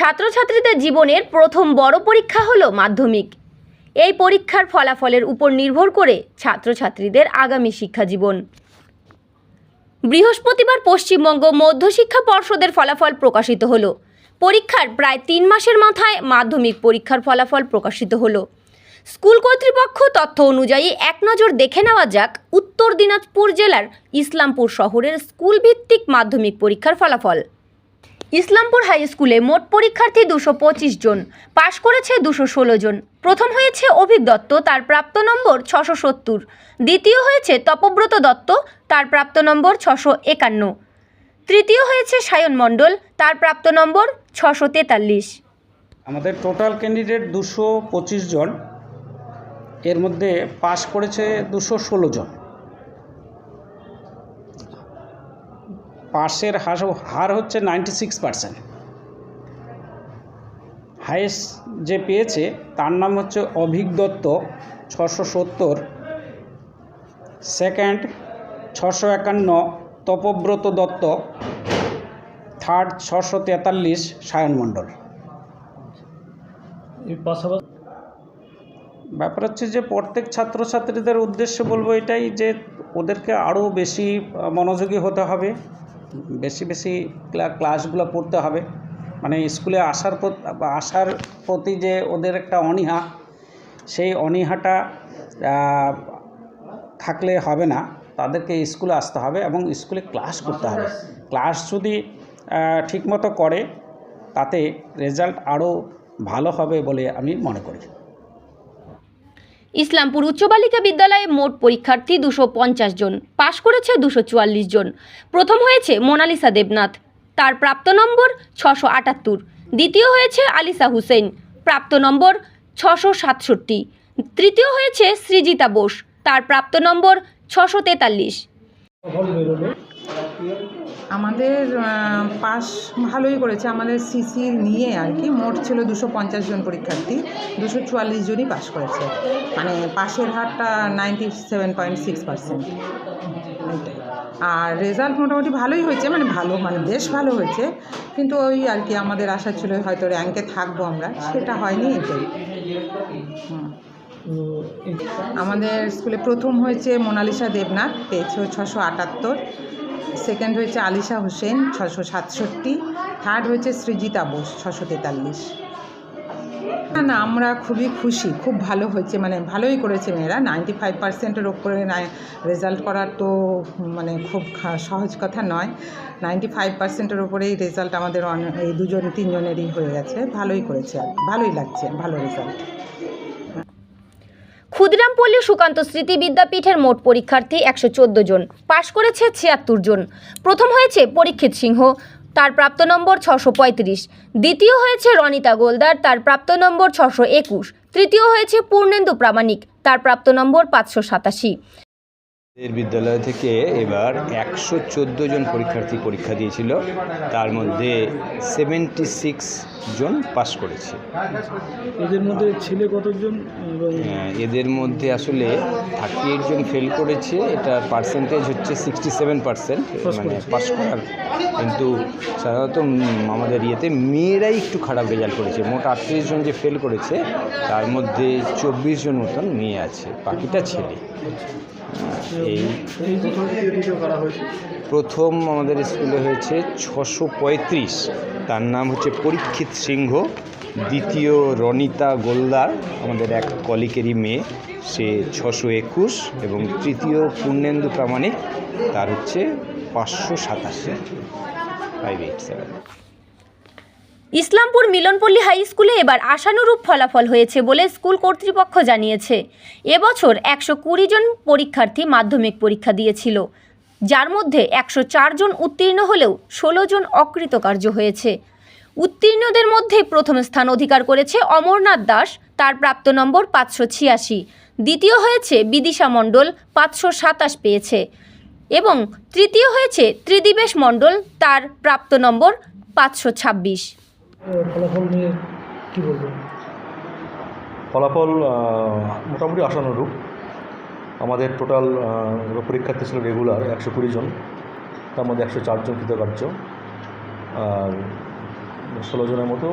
ছাত্রছাত্রীদের জীবনের প্রথম বড় পরীক্ষা হলো মাধ্যমিক। এই পরীক্ষার ফলাফলের উপর নির্ভর করে ছাত্রছাত্রীদের আগামী শিক্ষা জীবন। বৃহস্পতিবার পশ্চিমবঙ্গ মধ্যশিক্ষা পর্ষদের ফলাফল প্রকাশিত হলো। পরীক্ষার প্রায় তিন মাসের মাথায় মাধ্যমিক পরীক্ষার ফলাফল প্রকাশিত হলো। স্কুল কর্তৃপক্ষ তথ্য অনুযায়ী এক নজর দেখে নেওয়া যাক উত্তর দিনাজপুর জেলার ইসলামপুর শহরের স্কুলভিত্তিক মাধ্যমিক পরীক্ষার ফলাফল। ইসলামপুর হাই স্কুলে মোট পরীক্ষার্থী দুশো পঁচিশ জন, পাশ করেছে দুশো ষোলো জন। প্রথম হয়েছে অভিক দত্ত, তার প্রাপ্ত নম্বর ছশো সত্তর। দ্বিতীয় হয়েছে তপব্রত দত্ত, তার প্রাপ্ত নম্বর ছশো একান্ন। তৃতীয় হয়েছে সায়ন মণ্ডল, তার প্রাপ্ত নম্বর ছশো তেতাল্লিশ। আমাদের টোটাল ক্যান্ডিডেট দুশো পঁচিশ জন, এর মধ্যে পাশ করেছে দুশো ষোলো জন। পাশের হার হার হচ্ছে নাইনটি সিক্স পারসেন্ট হায়েস্ট যে পেয়েছে তার নাম হচ্ছে অভিক দত্ত ছশো সত্তর। সেকেন্ড ছশো একান্ন তপব্রত দত্ত। থার্ড ছশো তেতাল্লিশ সায়ন মণ্ডল। ব্যাপার হচ্ছে যে প্রত্যেক ছাত্রছাত্রীদের উদ্দেশ্যে বলব এটাই যে ওদেরকে আরও বেশি মনোযোগী হতে হবে। বেশি বেশি ক্লা- ক্লাসগুলো পড়তে হবে। মানে স্কুলে আসার আসার প্রতি যে ওদের একটা অনীহা, সেই অনীহাটা থাকলে হবে না। তাদেরকে স্কুলে আসতে হবে এবং স্কুলে ক্লাস করতে হবে। ক্লাস যদি ঠিকমতো করে, তাতে রেজাল্ট আরও ভালো হবে বলে আমি মনে করি। ইসলামপুর উচ্চ বালিকা বিদ্যালয়ে মোট পরীক্ষার্থী দুশো পঞ্চাশ জন, পাশ করেছে দুশো চুয়াল্লিশ জন। প্রথম হয়েছে মোনালিসা দেবনাথ, তার প্রাপ্ত নম্বর ছশো আটাত্তর। দ্বিতীয় হয়েছে আলিসা হুসেন, প্রাপ্ত নম্বর ছশো সাতষট্টি। তৃতীয় হয়েছে সৃজিতা বোস, তার প্রাপ্ত নম্বর ছশো তেতাল্লিশ। আমাদের পাস ভালোই করেছে। আমাদের সিসি নিয়ে আর কি মোট ছিল দুশো পঞ্চাশ জন পরীক্ষার্থী, দুশো চুয়াল্লিশ জনই পাস করেছে। মানে পাশের হারটা ninety seven point six percent আর রেজাল্ট মোটামুটি ভালোই হয়েছে মানে ভালো মানে বেশ ভালো হয়েছে। কিন্তু ওই আর কি আমাদের আশা ছিল হয়তো র্যাঙ্কে থাকব আমরা, সেটা হয়নি এটাই। আমাদের স্কুলে প্রথম হয়েছে মোনালিসা দেবনাথ, পেয়েছে ছশো আটাত্তর। সেকেন্ড হয়েছে আলিশা হোসেন ছশো সাতষট্টি। থার্ড হয়েছে সৃজিতা বোস ছশো তেতাল্লিশ। না না, আমরা খুবই খুশি, খুব ভালো হয়েছে মানে ভালোই করেছে মেয়েরা। নাইনটি ফাইভ পার্সেন্টের ওপরে রেজাল্ট করার তো মানে খুব সহজ কথা নয়। নাইনটি ফাইভ পার্সেন্টের ওপরেই রেজাল্ট আমাদের অনে- এই দুজন, তিনজনেরই হয়ে গেছে। ভালোই করেছে আর ভালোই লাগছে, ভালো রেজাল্ট ক্ষুদিরামপল্লী সুকান্ত স্মৃতি বিদ্যাপীঠের মোট পরীক্ষার্থী একশো চোদ্দ জন। পাশ করেছে ছিয়াত্তর জন। প্রথম হয়েছে পরীক্ষিত সিংহ, তার প্রাপ্ত নম্বর ছশো পঁয়ত্রিশ। দ্বিতীয় হয়েছে রনিতা গোলদার, তার প্রাপ্ত নম্বর ছশো একুশ। তৃতীয় হয়েছে পূর্ণেন্দু প্রামাণিক, তার প্রাপ্ত নম্বর পাঁচশো সাতাশি। এর বিদ্যালয় থেকে এবার একশো চোদ্দ জন পরীক্ষার্থী পরীক্ষা দিয়েছিল। তার মধ্যে সেভেন্টি সিক্স জন পাস করেছে। এদের মধ্যে ছেলে কতজন? এদের মধ্যে আসলে থার্টি এইট জন ফেল করেছে। এটা পার্সেন্টেজ হচ্ছে সিক্সটি সেভেন পার্সেন্ট মানে পাস করার। কিন্তু সাধারণত আমাদের ইয়েতে মেয়েরাই একটু খারাপ রেজাল্ট করেছে। মোট আটত্রিশ জন যে ফেল করেছে তার মধ্যে চব্বিশ জন মতন মেয়ে আছে বাকিটা ছেলে। এই প্রথম আমাদের স্কুলে হয়েছে ছশো পঁয়ত্রিশ। তার নাম হচ্ছে পরীক্ষিত সিংহ। দ্বিতীয় রনিতা গোলদার, আমাদের এক কলিকেরই মেয়ে, সে ছশো একুশ এবং তৃতীয় পূর্ণেন্দু প্রামাণিক, তার হচ্ছে পাঁচশো সাতাশি। Five eight seven Islampur Milanpalli high স্কুলে এবার আশানুরূপ ফলাফল হয়েছে বলে স্কুল কর্তৃপক্ষ জানিয়েছে। এবছর একশো কুড়ি জন পরীক্ষার্থী মাধ্যমিক পরীক্ষা দিয়েছিল। যার মধ্যে একশো জন উত্তীর্ণ হলেও ষোলো জন অকৃতকার্য হয়েছে। উত্তীর্ণদের মধ্যে প্রথম স্থান অধিকার করেছে অমরনাথ দাস, তার প্রাপ্ত নম্বর পাঁচশো ছিয়াশি। দ্বিতীয় হয়েছে বিদিশা মণ্ডল, পাঁচশো সাতাশ পেয়েছে। এবং তৃতীয় হয়েছে ত্রিদিবেশ মণ্ডল, তার প্রাপ্ত নম্বর পাঁচশো ছাব্বিশ। ফলাফল নিয়ে কী বলবেন ফলাফল মোটামুটি আশানুরূপ। আমাদের টোটাল পরীক্ষার্থী ছিল রেগুলার, একশো কুড়ি জন। তার মধ্যে একশো চারজন কৃতকার্য। আর ষোলো জনের মতো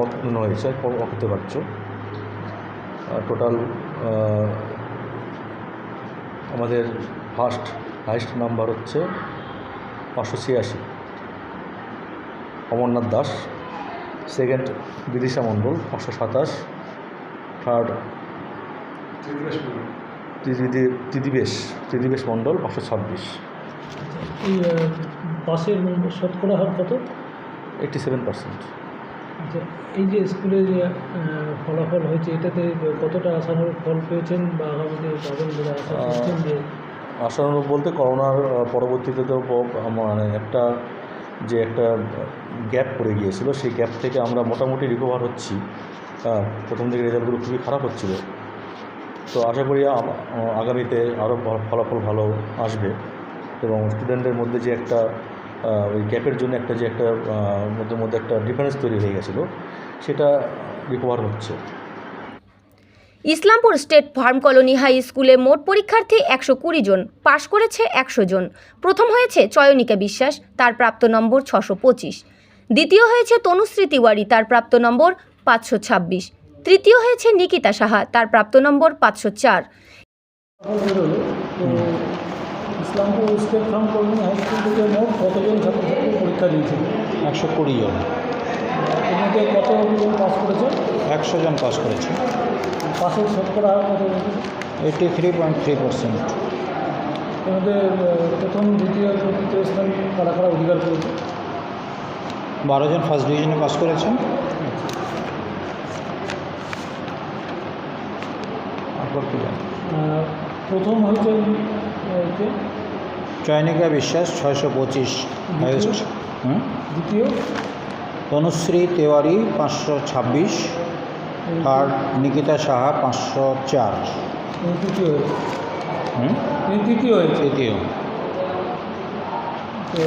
অর্থ হয়েছে, অকৃতকার্য। টোটাল আমাদের ফার্স্ট হাইস্ট নাম্বার হচ্ছে পাঁচশো ছিয়াশি। অমরনাথ দাস। সেকেন্ড বিদিশা মণ্ডল পাঁচশো সাতাশ। থার্ড ত্রিদিবে- ত্রিদিবেশ ত্রিদিবেশ মণ্ডল পাঁচশো ছাব্বিশ। এই পাশের শতকরা হার কত? Eighty seven percent. আচ্ছা এই যে স্কুলে যে ফলাফল হয়েছে এটাতে কতটা আশানুরূপ ফল পেয়েছেন বা আগামীতে পাবেন বলে আশা করছেন যে আশানুরূপ বলতে করোনার পরবর্তীতে তো মানে একটা যে একটা গ্যাপ পড়ে গিয়েছিল সেই গ্যাপ থেকে আমরা মোটামুটি রিকভার হচ্ছি। হ্যাঁ, প্রথম দিকে রেজাল্টগুলো খুবই খারাপ হচ্ছিল। তো আশা করি আগামীতে আরও ফলাফল ভালো আসবে এবং স্টুডেন্টদের মধ্যে যে একটা ওই গ্যাপের জন্য একটা যে একটা মধ্যে মধ্যে একটা ডিফারেন্স তৈরি হয়ে গেছিল সেটা রিকভার হচ্ছে। Islampur state farm colony high স্কুলে মোট পরীক্ষার্থী একশো কুড়ি জন পাশ করেছে একশো জন। প্রথম হয়েছে চয়নিকা বিশ্বাস তার প্রাপ্ত নম্বর ছশো পঁচিশ। দ্বিতীয় হয়েছে তনুশ্রী তিওয়ারি তার প্রাপ্ত নম্বর পাঁচশো ছাব্বিশ। তৃতীয় হয়েছে নিকিতা সাহা তার প্রাপ্ত নম্বর পাঁচশো চার। ফল Islampur state farm colony high school থেকে মোট কতজন ছাত্রছাত্রী পরীক্ষা দিয়েছিল একশো কুড়ি জন। এর মধ্যে কতজন পাস করেছে? একশো জন পাস করেছে। পাশের শতকরা কত eighty three point three percent এর মধ্যে প্রথম দ্বিতীয় তৃতীয় স্থান কারা কারা অধিকার করেছে? বারো জন ফার্স্ট ডিভিশনে পাস করেছেন। প্রথম হয়েছে চয়নিকা বিশ্বাস ছয়শো পঁচিশ হাইয়েস্ট হুম? দ্বিতীয়? তনুশ্রী তেওয়ারি পাঁচশো ছাব্বিশ। থার্ড নিকিতা সাহা পাঁচশো চার। তৃতীয় তৃতীয় হয়েছে। তৃতীয়। তো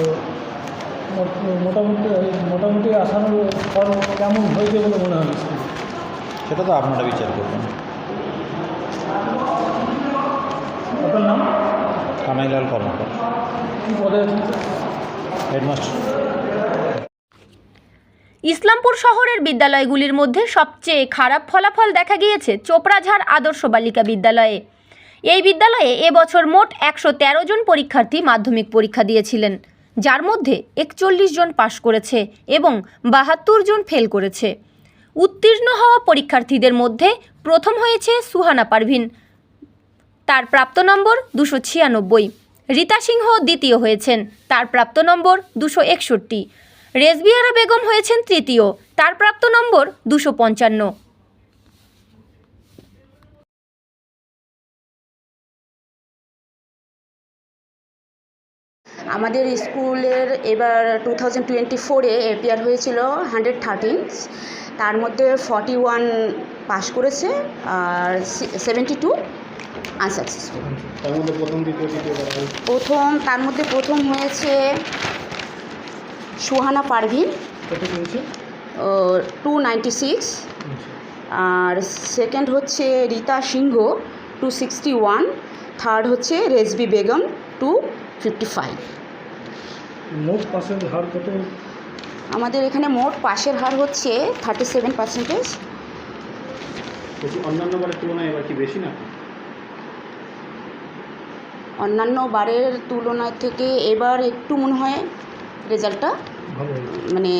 মোটামুটি মোটামুটি আশানুরূপ ফল কেমন হয়েছে বলে মনে হয় সেটা তো আপনারা বিচার করবেন। আপনার নাম? কানাইলাল কর্মকার। কী পদে হেডমাস্টার। ইসলামপুর শহরের বিদ্যালয়গুলির মধ্যে সবচেয়ে খারাপ ফলাফল দেখা গিয়েছে চোপড়াঝাড় আদর্শ বালিকা বিদ্যালয়ে। এই বিদ্যালয়ে এবছর মোট একশো তেরো জন পরীক্ষার্থী মাধ্যমিক পরীক্ষা দিয়েছিলেন, যার মধ্যে একচল্লিশ জন পাশ করেছে এবং বাহাত্তর জন ফেল করেছে। উত্তীর্ণ হওয়া পরীক্ষার্থীদের মধ্যে প্রথম হয়েছে সুহানা পারভিন। তার প্রাপ্ত নম্বর দুশো ছিয়ানব্বই। রীতা সিংহ দ্বিতীয় হয়েছেন। তার প্রাপ্ত নম্বর দুশো একষট্টি। রেজবিয়ারা বেগম হয়েছেন তৃতীয়। তার প্রাপ্ত নম্বর দুশো পঞ্চান্ন। আমাদের স্কুলের এবার টু থাউজেন্ড টোয়েন্টি ফোরে এপিয়ার হয়েছিল হান্ড্রেড থার্টিন তার মধ্যে ফর্টি ওয়ান পাস করেছে আর সেভেন্টি টু আনসাকসেসফুল প্রথম তার মধ্যে প্রথম হয়েছে Suhana Parveen. Two ninety six আর সেকেন্ড হচ্ছে Rita Singh two sixty one third হচ্ছে Rizvi Begum two fifty five মোট পাসের হার কত? আমাদের এখানে মোট পাশের হার হচ্ছে থার্টি সেভেন পার্সেন্টেজ অন্যান্য বারের তুলনায় এবার কি বেশি না? অন্যান্য বারের তুলনায় থেকে এবার একটু মনে হয় রেজাল্টটা মানে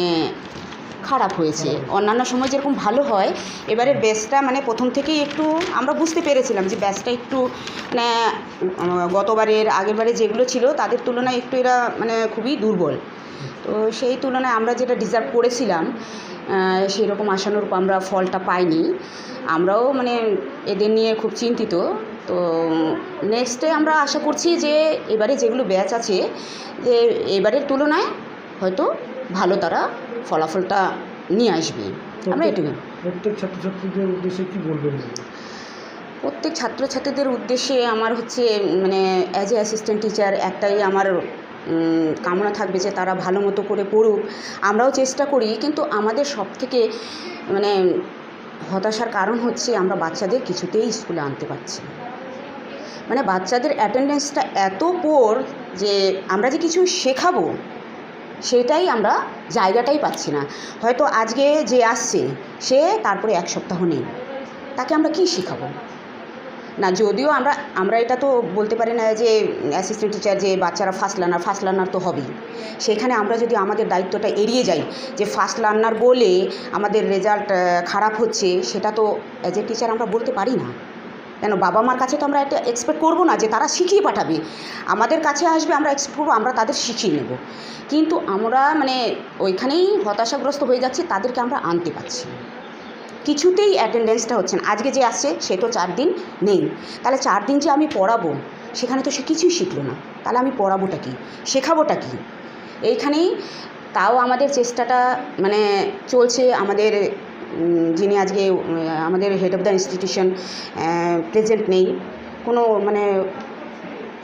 খারাপ হয়েছে। অন্যান্য সময় যেরকম ভালো হয়, এবারে ব্যাচটা মানে প্রথম থেকেই একটু আমরা বুঝতে পেরেছিলাম যে ব্যাচটা একটু মানে গতবারের আগেরবারে যেগুলো ছিল তাদের তুলনায় একটু এরা মানে খুবই দুর্বল। তো সেই তুলনায় আমরা যেটা ডিজার্ভ করেছিলাম সেই রকম আশানুরূপ আমরা ফলটা পাইনি। আমরাও মানে এদের নিয়ে খুব চিন্তিত। তো নেক্সটে আমরা আশা করছি যে এবারে যেগুলো ব্যাচ আছে যে এবারের তুলনায় হয়তো ভালো তারা ফলাফলটা নিয়ে আসবে। আমরা এটুকু প্রত্যেক ছাত্রছাত্রীদের উদ্দেশ্যে কি বলবেন প্রত্যেক ছাত্রছাত্রীদের উদ্দেশ্যে আমার হচ্ছে মানে অ্যাজ এ অ্যাসিস্ট্যান্ট টিচার একটাই আমার কামনা থাকবে যে তারা ভালো মতো করে পড়ুক। আমরাও চেষ্টা করি, কিন্তু আমাদের সব থেকে মানে হতাশার কারণ হচ্ছে আমরা বাচ্চাদের কিছুতেই স্কুলে আনতে পারছি। মানে বাচ্চাদের অ্যাটেন্ডেন্সটা এত পোর যে আমরা যে কিছু শেখাবো, সেটাই আমরা জায়গাটাই পাচ্ছি না। হয়তো আজকে যে আসছে, সে তারপরে এক সপ্তাহ নেই। তাকে আমরা কি শেখাবো? না, যদিও আমরা আমরা এটা তো বলতে পারি না যে অ্যাসিস্ট্যান্ট টিচার যে বাচ্চারা ফার্স্ট লার্নার ফার্স্ট লার্নার তো হবেই। সেখানে আমরা যদি আমাদের দায়িত্বটা এড়িয়ে যাই, যে ফার্স্ট লার্নার বলে আমাদের রেজাল্ট খারাপ হচ্ছে, সেটা তো অ্যাজ এ টিচার আমরা বলতে পারি না। কেন, বাবা মার কাছে তো আমরা এটা এক্সপেক্ট করব না যে তারা শিখিয়ে পাঠাবে। আমাদের কাছে আসবে, আমরা এক্সপেক্ট করব, আমরা তাদের শিখিয়ে নেব। কিন্তু আমরা মানে ওইখানেই হতাশাগ্রস্ত হয়ে যাচ্ছি, তাদেরকে আমরা আনতে পারছি কিছুতেই অ্যাটেন্ডেন্সটা হচ্ছে না। আজকে যে আসছে, সে তো চার দিন নেই। তাহলে চার দিন যে আমি পড়াবো, সেখানে তো সে কিছুই শিখলো না। তাহলে আমি পড়াবোটা কি? শেখাবোটা কি? এইখানেই তাও আমাদের চেষ্টাটা মানে চলছে আমাদের যিনি আজকে আমাদের head of the institution present নেই। কোনো মানে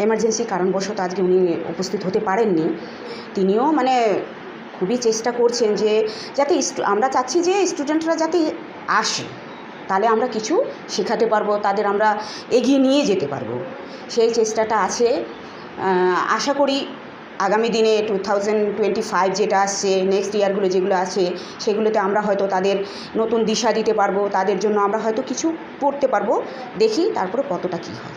এমার্জেন্সি কারণবশত আজকে উনি উপস্থিত হতে পারেননি। তিনিও মানে খুবই চেষ্টা করছেন যে, যাতে আমরা চাচ্ছি যে স্টুডেন্টরা যাতে আসে, তাহলে আমরা কিছু শেখাতে পারব, তাদের আমরা এগিয়ে নিয়ে যেতে পারব। সেই চেষ্টাটা আছে। আশা করি আগামী দিনে টু থাউজেন্ড টোয়েন্টি ফাইভ যেটা আসছে নেক্সট ইয়ারগুলো যেগুলো আছে, সেগুলোতে আমরা হয়তো তাদের নতুন দিশা দিতে পারব, তাদের জন্য আমরা হয়তো কিছু পড়তে পারব। দেখি তারপরে কতটা কী হয়